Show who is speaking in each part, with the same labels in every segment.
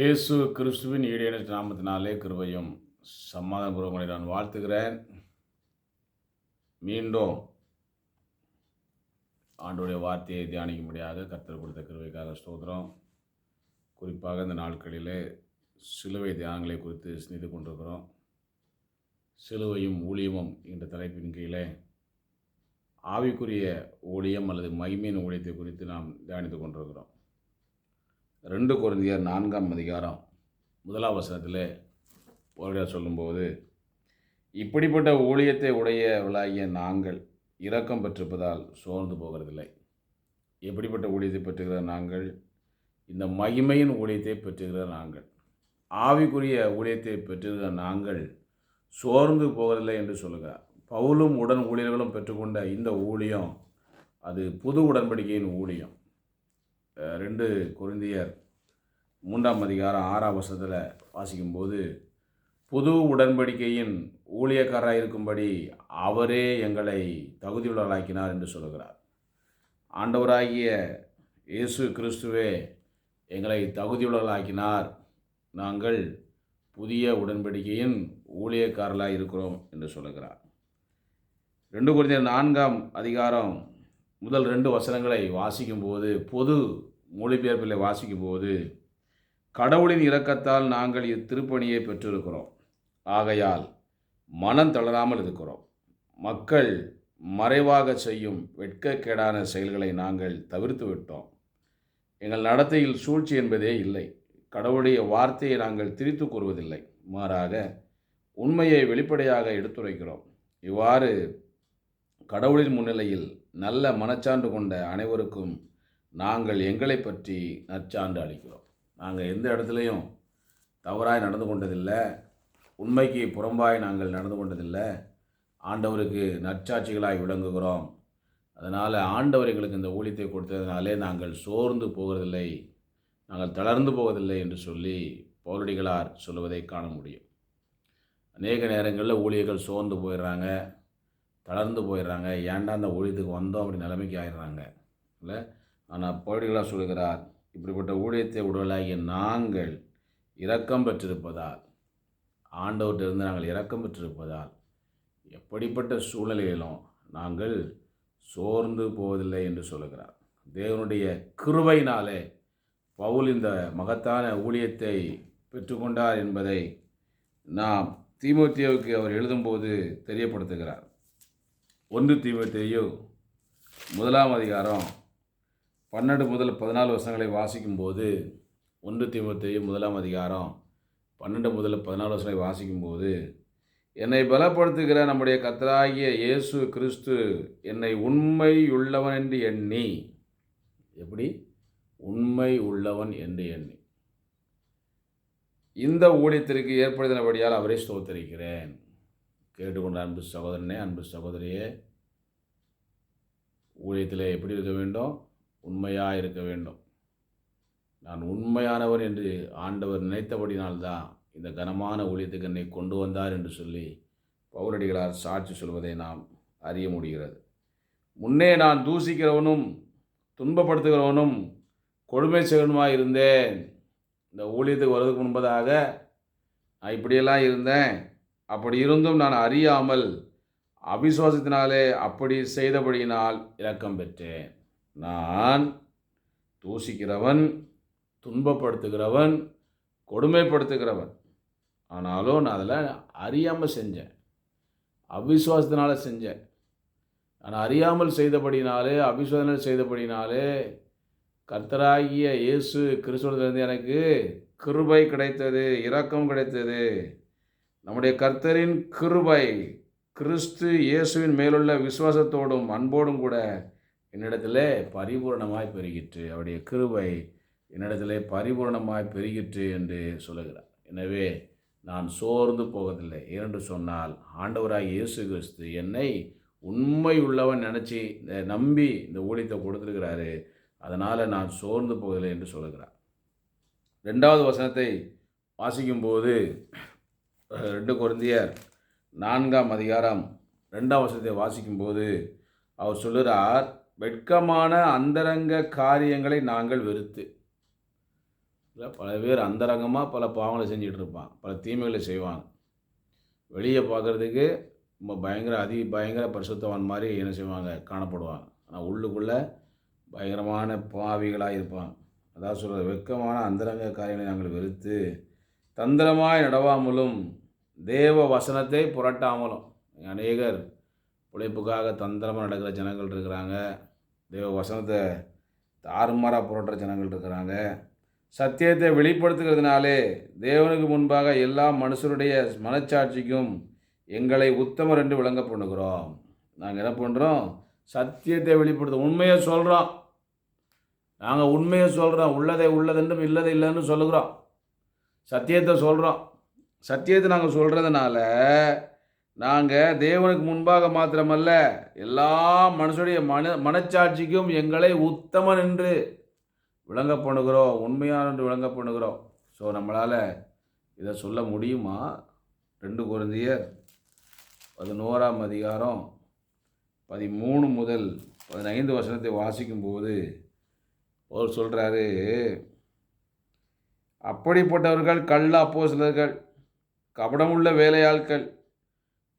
Speaker 1: இயேசு கிறிஸ்துவின் ஈடேன நாமத்தினாலே கிருபையும் சமாதானபூர்வங்களை நான் வாழ்த்துகிறேன். மீண்டும் ஆண்டுடைய வார்த்தையை தியானிக்க முடியாத கத்தர் கொடுத்த கிருவைக்காக ஸ்தோத்திரம். குறிப்பாக இந்த நாட்களிலே சிலுவை தியானங்களை குறித்து சிந்தித்து கொண்டிருக்கிறோம். சிலுவையும் ஊழியமும் என்ற தலைப்பின் கீழே ஆவிக்குரிய ஊழியம் அல்லது மகிமையின் ஊழியத்தை குறித்து நாம் தியானித்து கொண்டிருக்கிறோம். ரெண்டு குழந்தையர் நான்காம் அதிகாரம் முதலாம் வசனத்தில் போராடியார் சொல்லும்போது இப்படிப்பட்ட ஊழியத்தை உடையவளாகிய நாங்கள் இரக்கம் பெற்றிருப்பதால் சோர்ந்து போகிறதில்லை. எப்படிப்பட்ட ஊழியத்தை பெற்றுகிற நாங்கள்? இந்த மகிமையின் ஊழியத்தை பெற்றுகிற நாங்கள். ஆவிக்குரிய ஊழியத்தை பெற்றுகிற நாங்கள் சோர்ந்து போகிறதில்லை என்று சொல்லுகிறார். பவுலும் உடன் ஊழியர்களும் பெற்றுக்கொண்ட இந்த ஊழியம் அது புது உடன்படிக்கையின் ஊழியம். ரெண்டு குருந்தியர் மூன்றாம் அதிகாரம் ஆறாம் வருஷத்தில் வாசிக்கும்போது புது உடன்படிக்கையின் ஊழியக்காரராக இருக்கும்படி அவரே எங்களை தகுதியுள்ளவர்களாக்கினார் என்று சொல்கிறார் ஆண்டவராகிய இயேசு கிறிஸ்துவே எங்களை தகுதியுள்ளவர்களாக்கினார். நாங்கள் புதிய உடன்படிக்கையின் ஊழியக்காரர்களாக இருக்கிறோம் என்று சொல்லுகிறார். ரெண்டு குறித்த நான்காம் அதிகாரம் முதல் ரெண்டு வசனங்களை வாசிக்கும்போது பொது மொழிபெயர்ப்பில் வாசிக்கும்போது கடவுளின் இரக்கத்தால் நாங்கள் இத்திருப்பணியை பெற்றிருக்கிறோம். ஆகையால் மனம் தளராமல் இருக்கிறோம். மக்கள் மறைவாக செய்யும் வெட்கக்கேடான செயல்களை நாங்கள் தவிர்த்து விட்டோம். எங்கள் நடத்தையில் சூழ்ச்சி என்பதே இல்லை. கடவுளுடைய வார்த்தையை நாங்கள் திரித்து கூறுவதில்லை. மாறாக உண்மையை வெளிப்படையாக எடுத்துரைக்கிறோம். இவ்வாறு கடவுளின் முன்னிலையில் நல்ல மனச்சான்று கொண்ட அனைவருக்கும் நாங்கள் எங்களை பற்றி நற்சான்று அளிக்கிறோம். நாங்கள் எந்த இடத்துலையும் தவறாய் நடந்து கொண்டதில்லை. உண்மைக்கு புறம்பாய் நாங்கள் நடந்து கொண்டதில்லை. ஆண்டவருக்கு நற்சாட்சிகளாய் விளங்குகிறோம். அதனால் ஆண்டவர் எங்களுக்கு இந்த ஊழியத்தை கொடுத்ததினாலே நாங்கள் சோர்ந்து போவதில்லை நாங்கள் தளர்ந்து போவதில்லை என்று சொல்லி பௌரடிகளார் சொல்லுவதை காண முடியும். அநேக நேரங்களில் ஊழியர்கள் சோர்ந்து போயிடுறாங்க தளர்ந்து போயிடுறாங்க. ஏன்டா அந்த ஊழியத்துக்கு வந்தோம் அப்படி நிலைமைக்கு ஆயிடுறாங்க. இல்லை? ஆனால் பௌரடிகளார் சொல்லுகிறார் இப்படிப்பட்ட ஊழியத்தை உடலாகிய நாங்கள் இரக்கம் பெற்றிருப்பதால் ஆண்டவர்கிட்ட நாங்கள் இரக்கம் பெற்றிருப்பதால் எப்படிப்பட்ட சூழ்நிலையிலும் நாங்கள் சோர்ந்து போவதில்லை என்று சொல்லுகிறார். தேவனுடைய கிருவையினாலே பவுல் இந்த மகத்தான ஊழியத்தை பெற்றுக்கொண்டார் என்பதை நாம் தீமோத்தேவுக்கு அவர் எழுதும்போது தெரியப்படுத்துகிறார். ஒன்று தீமோத்தேயு முதலாம் அதிகாரம் பன்னெண்டு முதல் பதினாலு வருஷங்களை வாசிக்கும்போது ஒன்று தீமோத்தேயு முதலாம் அதிகாரம். பன்னெண்டு முதல் பதினாலு வருஷங்களை வாசிக்கும்போது என்னை பலப்படுத்துகிற நம்முடைய கத்தராகிய இயேசு கிறிஸ்து என்னை உண்மை உள்ளவன் என்று எண்ணி எப்படி? உண்மை உள்ளவன் என்று எண்ணி இந்த ஊழியத்திற்கு ஏற்படுத்தினபடியால் அவரை ஸ்தோத்தரிக்கிறேன். கேட்டுக்கொண்ட அன்பு சகோதரனே அன்பு சகோதரியே ஊழியத்தில் எப்படி இருக்க வேண்டும்? உண்மையாக இருக்க வேண்டும். நான் உண்மையானவர் என்று ஆண்டவர் நினைத்தபடினால்தான் இந்த கனமான ஊழியத்துக்கு என்னை கொண்டு வந்தார் என்று சொல்லி பௌரடிகளார் சாட்சி சொல்வதை நாம் அறிய முடிகிறது. முன்னே நான் தூசிக்கிறவனும் துன்பப்படுத்துகிறவனும் கொடுமை செய்வனுமாக இருந்தேன். இந்த ஊழியத்துக்கு வருவதற்கு முன்பதாக நான் இப்படியெல்லாம் இருந்தேன். அப்படி இருந்தும் நான் அறியாமல் அவிசுவாசத்தினாலே அப்படி செய்தபடியினால் இரக்கம் பெற்றேன். நான் தூசிக்கிறவன் துன்பப்படுத்துகிறவன் கொடுமைப்படுத்துகிறவன். ஆனாலும் நான் அதில் அறியாமல் செஞ்சேன். அவிஸ்வாசத்தினால் செஞ்சேன். நான் அறியாமல் செய்தபடினாலே அவிசுவாசனால் செய்தபடினாலே கர்த்தராகிய இயேசு கிறிஸ்துவத்திலிருந்து எனக்கு கிருபை கிடைத்தது இரக்கம் கிடைத்தது. நம்முடைய கர்த்தரின் கிருபை கிறிஸ்து இயேசுவின் மேலுள்ள விசுவாசத்தோடும் அன்போடும் கூட என்னிடத்திலே பரிபூரணமாய் பெருகிற்று. அவருடைய கிருபை என்னிடத்திலே பரிபூர்ணமாய் பெருகிற்று என்று சொல்லுகிறார். எனவே நான் சோர்ந்து போவதில்லை. ஏனென்று சொன்னால் ஆண்டவராக இயேசு கிறிஸ்து என்னை உண்மை உள்ளவன் நினச்சி இந்த நம்பி இந்த ஊழியத்தை கொடுத்துருக்கிறாரு. அதனால் நான் சோர்ந்து போவதில்லை என்று சொல்லுகிறார். ரெண்டாவது வசனத்தை வாசிக்கும்போது ரெண்டு குருந்தியர் நான்காம் அதிகாரம் ரெண்டாம் வசனத்தை வாசிக்கும்போது அவர் சொல்லுகிறார் வெட்கமான அந்தரங்க காரியங்களை நாங்கள் வெறுத்து. இல்லை பல பேர் அந்தரங்கமாக பல பாவங்களை செஞ்சுட்டு இருப்பான் பல தீமைகளை செய்வாங்க. வெளியே பார்க்குறதுக்கு ரொம்ப பயங்கர அதி பயங்கர பரிசுத்தவான் மாதிரி என்ன செய்வாங்க? காணப்படுவாங்க. ஆனால் உள்ளுக்குள்ளே பயங்கரமான பாவிகளாக இருப்பாங்க. அதாவது சொல்கிறது வெட்கமான அந்தரங்க காரியங்களை நாங்கள் வெறுத்து தந்திரமாய் நடவாமலும் தேவ வசனத்தை புரட்டாமலும். அநேகர் உழைப்புக்காக தந்திரமாக நடக்கிற ஜனங்கள் இருக்கிறாங்க. தேவ வசனத்தை தாறுமாறாக புரட்டுற ஜனங்கள் இருக்கிறாங்க. சத்தியத்தை வெளிப்படுத்துகிறதுனாலே தேவனுக்கு முன்பாக எல்லா மனுஷருடைய மனச்சாட்சிக்கும் எங்களை உத்தமர் என்று விளங்க பண்ணுகிறோம். நாங்கள் என்ன பண்ணுறோம் சத்தியத்தை வெளிப்படுத்த உண்மையை சொல்கிறோம் நாங்கள் உண்மையை சொல்கிறோம் உள்ளதை உள்ளதென்றும் இல்லதை இல்லைன்னு சொல்லுகிறோம். சத்தியத்தை சொல்கிறோம் சத்தியத்தை நாங்கள் சொல்கிறதுனால நாங்கள் தேவனுக்கு முன்பாக மாத்திரமல்ல எல்லா மனுஷனுடைய மன மனச்சாட்சிக்கும் எங்களை உத்தமன் என்று விளங்க பண்ணுகிறோம் உண்மையான என்று விளங்க பண்ணுகிறோம். ஸோ நம்மளால் இதை சொல்ல முடியுமா? ரெண்டு குழந்தையர் பதினோராம் அதிகாரம் பதிமூணு முதல் பதினைந்து வசனத்தை வாசிக்கும்போது அவர் சொல்கிறாரு அப்படிப்பட்டவர்கள் கள்ள அப்போஸ்தலர்கள் கபடமுள்ள வேலையாட்கள்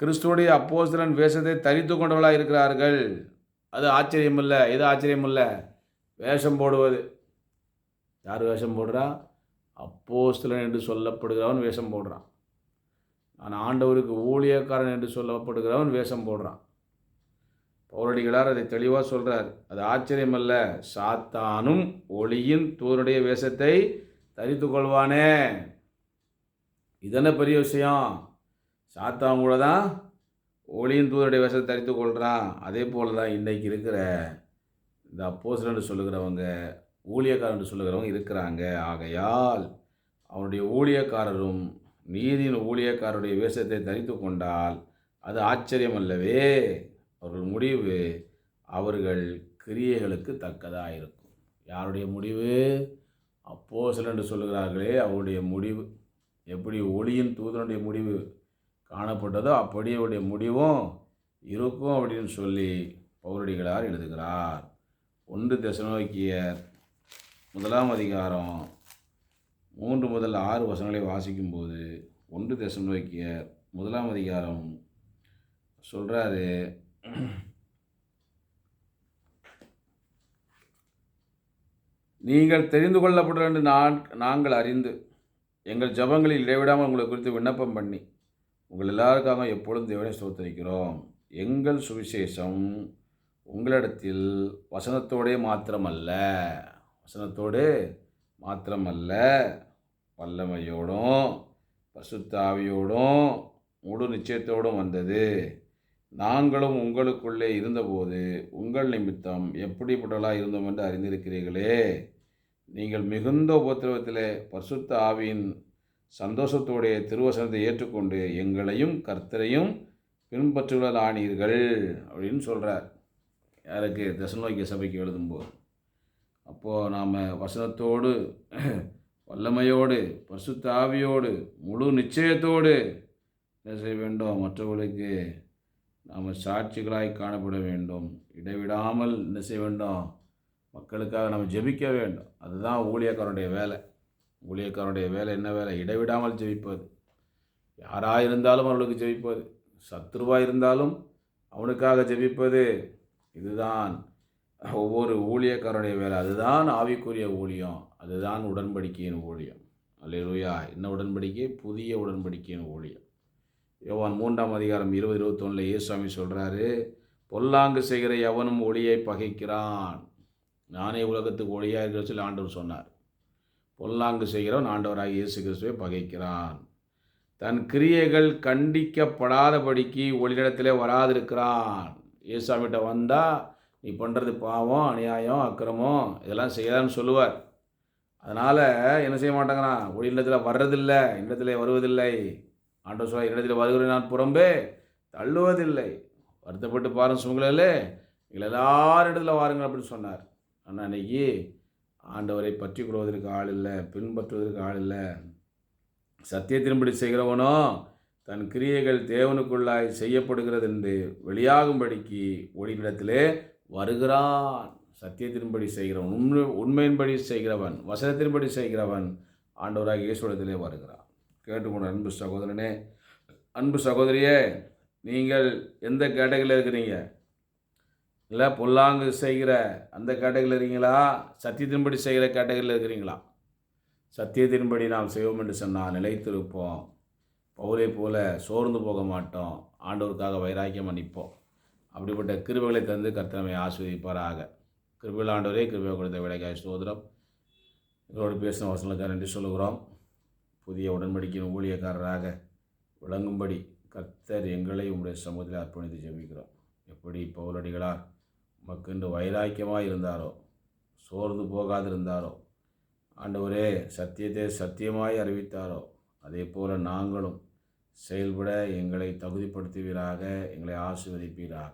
Speaker 1: கிறிஸ்துவடைய அப்போஸ்தலன் வேஷத்தை தரித்து கொண்டவர்களாக இருக்கிறார்கள். அது ஆச்சரியமில்ல. எது ஆச்சரியமில்லை? வேஷம் போடுவது. யார் வேஷம் போடுறான் அப்போஸ்தலன் என்று சொல்லப்படுகிறவன் வேஷம் போடுறான். நான் ஆண்டவருக்கு ஊழியக்காரன் என்று சொல்லப்படுகிறவன் வேஷம் போடுறான். பௌரடிகளார் அதை தெளிவாக சொல்கிறார் அது ஆச்சரியமல்ல. சாத்தானும் ஒளியின் தூருடைய வேஷத்தை தரித்து கொள்வானே. இதென்ன பெரிய விஷயம்? சாத்தான் கூட தான் ஒளியின் தூதருடைய வேஷத்தை தரித்து கொள்கிறான் அதே போல் தான் இன்றைக்கி இருக்கிற இந்த அப்போசலன்னு சொல்லுகிறவங்க ஊழியக்காரன் சொல்லுகிறவங்க இருக்கிறாங்க. ஆகையால் அவனுடைய ஊழியக்காரரும் நீதியின் ஊழியக்காரருடைய வேஷத்தை தரித்து கொண்டால் அது ஆச்சரியம் அல்லவே? அவர்கள் முடிவு அவர்கள் கிரியைகளுக்கு தக்கதாக இருக்கும். யாருடைய முடிவு? அப்போ என்று சொல்லுகிறார்களே அவருடைய முடிவு. எப்படி? ஒளியின் தூதனுடைய முடிவு. காணப்பட்டதோ அப்படி அவருடைய முடிவும் இருக்கும் அப்படின்னு சொல்லி பௌரடிகளார் எழுதுகிறார். ஒன்று தெசநோக்கியர் முதலாம் அதிகாரம் மூன்று முதல் ஆறு வசனங்களை வாசிக்கும்போது ஒன்று தெசநோக்கியர் முதலாம் அதிகாரம் சொல்கிறாரு நீங்கள் தெரிந்து கொள்ளப்பட என்று நான் நாங்கள் அறிந்து எங்கள் ஜபங்களில் இடைவிடாமல் உங்களை குறித்து விண்ணப்பம் பண்ணி உங்கள் எல்லாருக்காக எப்பொழுதும் தேவனை ஸ்தோத்தரிக்கிறோம். எங்கள் சுவிசேஷம் உங்களிடத்தில் வசனத்தோடே மாத்திரமல்ல. வசனத்தோடு மாத்திரமல்ல. வல்லமையோடும் பசுத்தாவியோடும் முழு நிச்சயத்தோடும் வந்தது. நாங்களும் உங்களுக்குள்ளே இருந்தபோது உங்கள் நிமித்தம் எப்படிப்பட்டவர்களாக இருந்தோம் என்று அறிந்திருக்கிறீர்களே. நீங்கள் மிகுந்த உபத்திரவத்தில் பசுத்த ஆவியின் சந்தோஷத்தோடைய திருவசனத்தை ஏற்றுக்கொண்டு எங்களையும் கர்த்தரையும் பின்பற்றுவதானீர்கள் அப்படின்னு சொல்கிறார் யாருக்கு? தசநோக்கிய சபைக்கு எழுதும்போது. அப்போது நாம் வசனத்தோடு வல்லமையோடு பசுத்தாவியோடு முழு நிச்சயத்தோடு என்ன செய்ய வேண்டும்? மற்றவர்களுக்கு நாம் சாட்சிகளாய் காணப்பட வேண்டும். இடைவிடாமல் என்ன செய்ய வேண்டும்? மக்களுக்காக நம்ம ஜெபிக்க வேண்டும். அதுதான் ஊழியக்காரனுடைய வேலை. ஊழியக்காரனுடைய வேலை என்ன வேலை? இடைவிடாமல் ஜெபிப்பது யாராக இருந்தாலும் அவர்களுக்கு ஜெபிப்பது சத்ருவாக இருந்தாலும் அவனுக்காக ஜெபிப்பது. இதுதான் ஒவ்வொரு ஊழியக்காரனுடைய வேலை. அதுதான் ஆவிக்குரிய ஊழியம். அதுதான் உடன்படிக்கையின் ஊழியம். அல்லையா என்ன உடன்படிக்கை? புதிய உடன்படிக்கையின் ஊழியம். யோவான் மூன்றாம் அதிகாரம் இருபது இருபத்தொன்னில் இயேசுவாமி சொல்கிறாரு பொல்லாங்கு செய்கிற எவனும் ஒளியை பகைக்கிறான். நானே உலகத்துக்கு ஒளியாக இருக்கிற சொல்லி ஆண்டவர் சொன்னார். பொல்லாங்கு செய்கிறவன் ஆண்டவராக இயேசு கிறிஸ்துவை பகைக்கிறான். தன் கிரியைகள் கண்டிக்கப்படாதபடிக்கு ஒளியிடத்திலே வராதிருக்கிறான். இயேசாமிகிட்ட வந்தால் நீ பண்ணுறது பாவம் அநியாயம் அக்கிரமம் இதெல்லாம் செய்யலான்னு சொல்லுவார். அதனால் என்ன செய்ய மாட்டாங்கிறான் ஒளிநிலத்தில் வர்றதில்லை இடத்துல வருவதில்லை. ஆண்டவர் சொல்ல இடத்தில் வருகிறேன் நான் புறம்பே தள்ளுவதில்லை. வருத்தப்பட்டு பாருங்க சுங்களே நீங்கள் எல்லாரும் இடத்துல வாருங்கள் அப்படின்னு சொன்னார். ஆனால் அன்னைக்கு ஆண்டவரை பற்றி கொள்வதற்கு ஆள் இல்லை பின்பற்றுவதற்கு ஆள் இல்லை. சத்தியத்தின்படி செய்கிறவனோ தன் கிரியைகள் தேவனுக்குள்ளாய் செய்யப்படுகிறது என்று வெளியாகும்படிக்கு ஒளிவிடத்திலே வருகிறான். சத்தியத்தின்படி செய்கிறவன் உண்மை உண்மையின்படி செய்கிறவன் வசனத்தின்படி செய்கிறவன் ஆண்டவராக இயேசுடத்திலே வருகிறான். கேட்டுக்கொண்ட அன்பு சகோதரனே அன்பு சகோதரியே நீங்கள் எந்த கேட்டகரியில் இருக்கிறீங்க? இல்லை பொல்லாங்கு செய்கிற அந்த கேட்டகரியில் இருக்கிறீங்களா சத்தியத்தின்படி செய்கிற கேட்டகரியில் இருக்கிறீங்களா? சத்தியத்தின்படி நாம் செய்வோம் என்று சொன்னால் நிலைத்திருப்போம். பவுலை போல சோர்ந்து போக மாட்டோம். ஆண்டவருக்காக வைராக்கியம் நிற்போம் அப்படிப்பட்ட கிருபைகளை தந்து கர்த்தனமை ஆஸ்வதிப்பாராக கிருபையில் ஆண்டவரே கிருபை கொடுத்த விடைக்காய் சோதரம் இதோடு பேசின வசனங்களுக்காக நன்றி சொல்லுகிறோம். புதிய உடன்படிக்கையின் ஊழியக்காரராக விளங்கும்படி கர்த்தர் எங்களை உங்களுடைய சமூகத்தில் அர்ப்பணித்து ஜெபிக்கிறோம். எப்படி பவுலடிகளார் மக்கென்று வைராக்கியமாக இருந்தாரோ? சோர்ந்து போகாதிருந்தாரோ? ஆண்டவரே சத்தியத்தை சத்தியமாய் அறிவித்தாரோ? அதே போல நாங்களும் செயல்பட எங்களை தகுதிப்படுத்துவீராக எங்களை ஆசீர்வதிப்பீராக.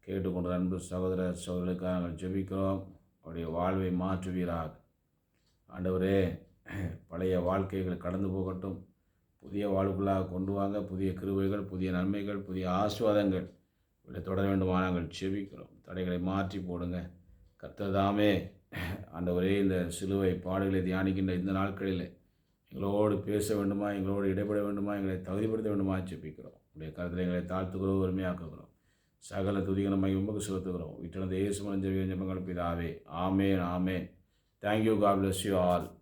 Speaker 1: கேட்டுக்கொண்ட அன்பு சகோதர சகோதரர்களுக்காக நாங்கள் ஜெபிக்கிறோம். அவருடைய வாழ்வை மாற்றுவீராக. ஆண்டவரே பழைய வாழ்க்கைகள் கடந்து போகட்டும். புதிய வாழ்வுகளாக கொண்டு வாங்க. புதிய கிருவைகள் புதிய நன்மைகள் புதிய ஆஸ்வாதங்கள் இவளை தொடர வேண்டுமா நாங்கள் செபிக்கிறோம். தடைகளை மாற்றி போடுங்க. அந்த ஒரே இந்த சிலுவை பாடுகளை தியானிக்கின்ற இந்த நாட்களில் எங்களோடு பேச வேண்டுமா? எங்களோடு இடைபெட வேண்டுமா? எங்களை தகுதிப்படுத்த வேண்டுமா? செபிக்கிறோம். உடைய கருத்தில் எங்களை தாழ்த்துக்கிறோம் உரிமையாக்குகிறோம். சகல துதிகளை மையம்புக்கு செலுத்துகிறோம். வீட்டில் இயேசு மஞ்சள் ஜெபங்கள் பிதாவே. ஆமேன் ஆமேன். Thank you God bless you all